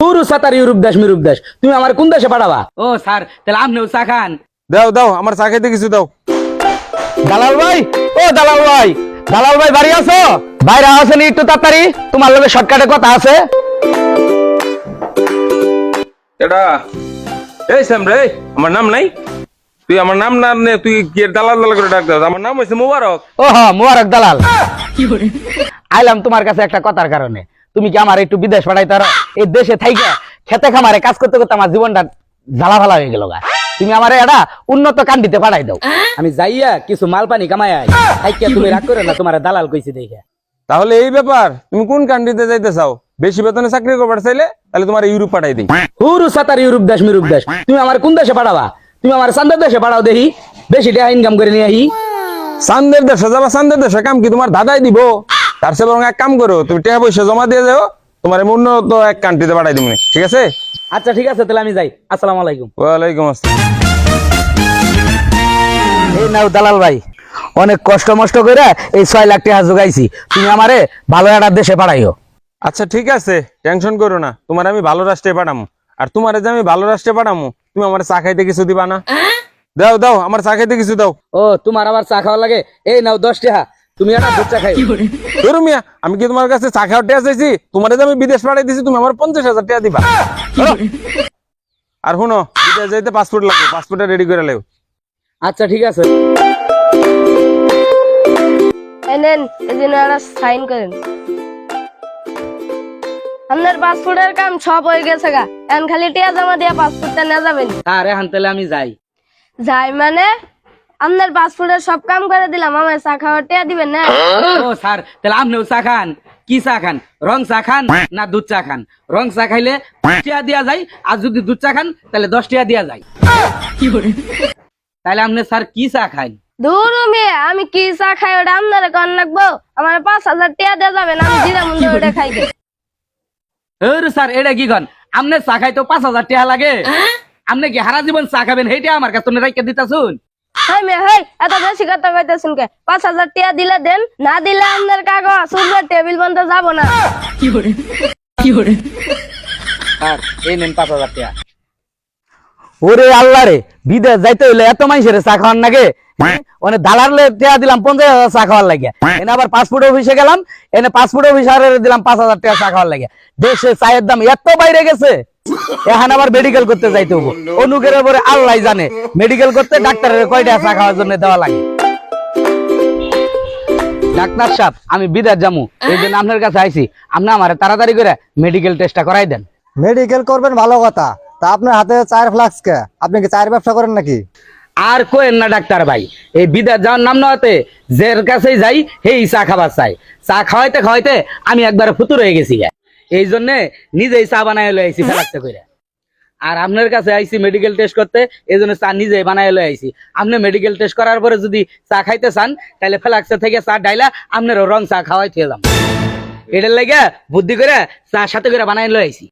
পুরু সাতার ইউরোপ দেশ মিরুপ দেশ। তুমি আমার কোন দেশে পাঠাবা? ও স্যার তাহলে আপনিও চা খান। দাও দাও আমার চা খাইতে কিছু দাও। দালাল ভাই ও দালাল ভাই দালাল ভাই বাড়ি আছো? বাইরে আসেনি একটু তাড়াতাড়ি। তোমার লগে শর্টকাটে কথা আছে। এটা এই শ্যাম রে আমার নাম নাই? তুই আমার নাম না নে তুই কি দালাল দালাল করে ডাক দাও? আমার নাম হয়েছে মুবারক। ও হ মুবারক দালাল। আইলাম তোমার কাছে একটা কথার কারণে। তুমি কি আমার একটু বিদেশ পাঠাইতে পারো? এই দেশে থাইকা খেতে খামারে কাজ করতে করতে আমার জীবনটা জ্বালা ভালা হয়ে গেল গা। তুমি আমার এটা উন্নত কান্ডিতে পাঠাই দাও। আমি যাইয়া কিছু মাল পানি কামাই থাইকা তুমি রাগ করে না তোমার দালাল কইছি দেখে। তাহলে এই ব্যাপার তুমি কোন কান্ট্রিতে যাইতে চাও? বেশি বেতনে চাকরি করবার চাইলে তাহলে তোমার ইউরোপ পাঠাই দিই। হুরু সাতার ইউরোপ দেশ মিরুপ দেশ। তুমি আমার কোন দেশে পাঠাবা? তুমি আমার সান্দার দেশে পাঠাও দেখি। বেশি টাকা ইনকাম করে নিয়ে আহি। সান্দের দেশে যাবা সান্দের দেশে কাম কি তোমার দাদাই দিব? তার সে বরং এক কাম করো তুমি টাকা পয়সা জমা দিয়ে যাও তোমার এমন উন্নত এক কান্ট্রিতে পাঠাই দিবনি ঠিক আছে? আচ্ছা ঠিক আছে তাহলে আমি যাই। আসসালামু আলাইকুম। ওয়ালাইকুম আসসালাম। এই নাও দালাল ভাই অনেক কষ্ট মষ্ট করে এই ছয় লাখ টাকা জোগাইছি। তুমি আমারে ভালো একটা দেশে পাঠাইও। আচ্ছা ঠিক আছে টেনশন করো না তোমার আমি ভালো রাষ্ট্রে পাঠামো। আর তোমার যে আমি ভালো রাষ্ট্রে পাঠামো তুমি আমার চা খাইতে কিছু দিবা না? দাও দাও আমার চা খাইতে কিছু দাও। ও তোমার আবার চা খাওয়া লাগে? এই নাও দশ টাকা। তুমি একটা দুধ চা খাই ধরো মিয়া আমি কি তোমার কাছে চা খাওয়ার চাইছি? তোমার আমি বিদেশ পাঠাই দিছি তুমি আমার পঞ্চাশ হাজার টাকা দিবা। আর শুনো বিদেশ যাইতে পাসপোর্ট লাগবে পাসপোর্টটা রেডি করে লেও আচ্ছা ঠিক আছে। নেন একটা সাইন করেন। আপনার পাসপোর্টের কাম সব হয়ে গেছে গা। এখন খালি টিয়া জমা দিয়ে পাসপোর্টটা নিয়ে যাবেন। আর এখন তাহলে আমি যাই। যাই মানে? আপনার পাসপোর্টের সব কাম করে দিলাম আমার চা খাওয়ার টিয়া দিবেন না? ও স্যার তাহলে আপনিও চা খান। কি চা খান? রং চা খান না দুধ চা খান? রং চা খাইলে টিয়া দিয়া যায় আর যদি দুধ চা খান তাহলে দশ টাকা দিয়া যায়। তাহলে আপনি স্যার কি চা খান? দূর মেয়ে আমি কি চা খাই ওটা আপনার কন লাগবো? আমার পাঁচ হাজার টিয়া দিয়ে যাবেন আমি জিরা মুন্ডে ওটা খাই স্যার এটা কি কন? আপনি চা খাই তো পাঁচ হাজার টাকা লাগে। আপনি কি হারা জীবন চা খাবেন? সেইটা আমার কাছে রেখে দিতেছুন। হাই মেয়ে হাই এত বেশি কথা কইতেছেন কে? পাঁচ হাজার টিয়া দিলে দেন না দিলে আপনার কাগজ সুন্দর টেবিল বন্ধ যাব না। আর এই নেন পাঁচ হাজার টাকা ওরে আল্লাহ রে বিদেশ যাইতে হইলে এত মানুষের চা খাওয়ার নাগে? মানে দালারলে টাকা দিলাম পঞ্চাশ হাজার চা খাওয়ার লাগে। এনে আবার পাসপোর্ট অফিসে গেলাম এনে পাসপোর্ট অফিসারে দিলাম পাঁচ হাজার টাকা চা খাওয়ার লাগে। দেশে চায়ের দাম এত বাইরে গেছে। এখন আবার মেডিকেল করতে যাইতে হব অনুকের পরে আল্লাহ জানে। মেডিকেল করতে ডাক্তারের কয়টা চা খাওয়ার জন্য দেওয়া লাগে। ডাক্তার সাহেব আমি বিদেশ যামু এই জন্য আপনার কাছে আইছি। আপনি আমার তাড়াতাড়ি করে মেডিকেল টেস্টটা করাই দেন। মেডিকেল করবেন ভালো কথা। তা আপনার হাতে চার ফ্লাক্স কে? আপনি কি চায়ের ব্যবসা করেন নাকি? আর কোয়েন না ডাক্তার ভাই। এই বিদার যাওয়ার নাম নতে যের কাছেই যাই হেই চা খাবার চাই। চা খাওয়াইতে খাওয়াইতে আমি একবারে ফুতুর হয়ে গেছি। এই জন্যে নিজেই চা বানায় লয়ে আইছি ফেলাতে করে আর আপনার কাছে আইসি মেডিকেল টেস্ট করতে, এই জন্য চা নিজেই বানায় লয়ে আইসি আপনি মেডিকেল টেস্ট করার পরে যদি চা খাইতে চান, তাহলে ফেলাক্সে থেকে চা ডাইলা আপনারও রং চা খাওয়াই থেকে যাম এটার লাগে বুদ্ধি করে চা সাথে করে বানাই কি আইছি